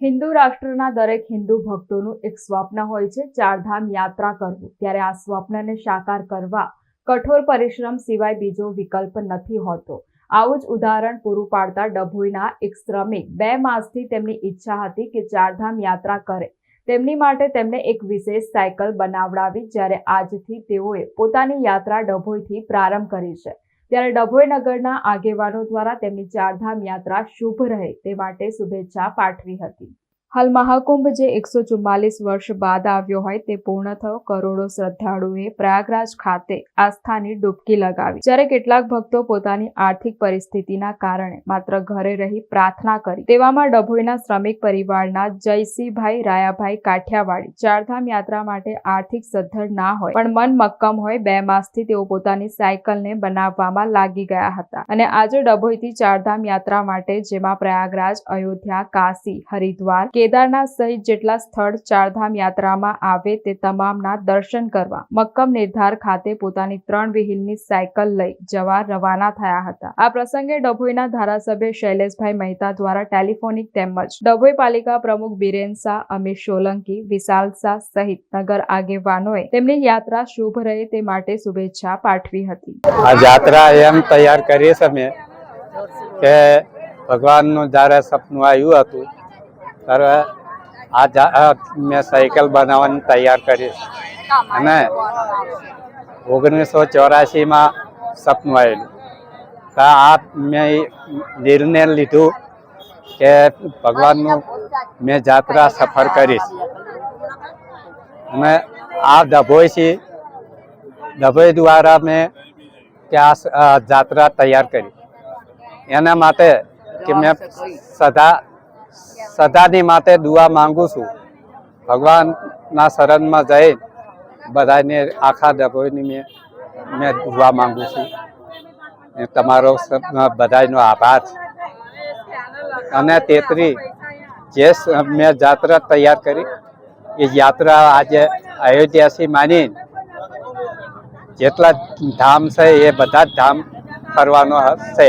હિન્દુ રાષ્ટ્રના દરેક હિન્દુ ભક્તોનું એક સ્વપ્ન હોય છે ચારધામ યાત્રા કરવું. ત્યારે આ સ્વપ્નને સાકાર કરવા કઠોર પરિશ્રમ સિવાય બીજો વિકલ્પ નથી હોતો. આવું જ ઉદાહરણ પૂરું પાડતા ડભોઈના એક શ્રમિક બે માસથી તેમની ઈચ્છા હતી કે ચારધામ યાત્રા કરે. તેમની માટે તેમણે એક વિશેષ સાયકલ બનાવડાવી જ્યારે આજથી તેઓએ પોતાની યાત્રા ડભોઈથી પ્રારંભ કરી છે. ત્યારે ડભોઈ નગરના આગેવાનો દ્વારા તેમની ચારધામ યાત્રા શુભ રહે તે માટે શુભેચ્છા પાઠવી હતી. હાલ મહાકુંભ જે એકસો ચુમ્માલીસ વર્ષ બાદ આવ્યો હોય તે પૂર્ણ થયો. કરોડો શ્રદ્ધાળુએ પ્રયાગરાજ ખાતે આસ્થાની ડૂબકી લગાવી. જ્યારે કેટલાક ભક્તો પોતાની આર્થિક પરિસ્થિતિના કારણે માત્ર ઘરે રહી પ્રાર્થના કરી. તેવામાં ડભોઈના શ્રમિક પરિવારના જયસિંહભાઈ રાયાભાઈ કાઠિયાવાડી ચારધામ યાત્રા માટે આર્થિક સદ્ધર ના હોય. પણ મન મક્કમ હોય બે માસથી તેઓ પોતાની સાયકલને બનાવવામાં લાગી ગયા હતા. અને આજે ડભોઈથી ચારધામ યાત્રા માટે જેમાં પ્રયાગરાજ, અયોધ્યા, કાશી, હરિદ્વાર કેદારનાથ સહિત જેટલા સ્થળ ચારધામ યાત્રામાં આવે તે તમામના દર્શન કરવા મક્કમ નિર્ધાર ખાતે પોતાની ત્રણ વ્હીલની સાયકલ લઈ જવા રવાના થયા હતા. આ પ્રસંગે ડભોઈના ધારાસભ્ય શૈલેષભાઈ મહેતા દ્વારા ટેલિફોનિક તેમજ ડભોઈ પાલિકા પ્રમુખ બિરેન શાહ અમિત સોલંકી, વિશાલ શાહ સહિત નગર આગેવાનોએ તેમની યાત્રા શુભ રહે તે માટે શુભેચ્છા પાઠવી હતી. આ યાત્રા એમ તૈયાર કરીએ અમે કે ભગવાનનું જ્યારે સપનું આવ્યું હતું ત્યારે આ મેં સાયકલ બનાવવાની તૈયાર કરી અને ઓગણીસો ચોરાસીમાં સપનું આવેલું. તો આ મેં નિર્ણય લીધું કે ભગવાનનું મેં જાત્રા સફર કરીશ. અને આ ડભોઈ છે ડભોઈ દ્વારા મેં કે આ જાત્રા તૈયાર કરી. એના માટે કે મેં સદા સદાની માટે દુઆ માંગુ છું. ભગવાનના શરણમાં જઈ બધાને આખા ડભોઈની મેં મેં દુઆ માંગુ છું. તમારો બધાનો આભાર. છે. અને તેતરી, જે મેં જાત્રા તૈયાર કરી, એ યાત્રા આજે અયોધ્યાથી માની જેટલા ધામ છે એ બધા જ ધામ ફરવાનો છે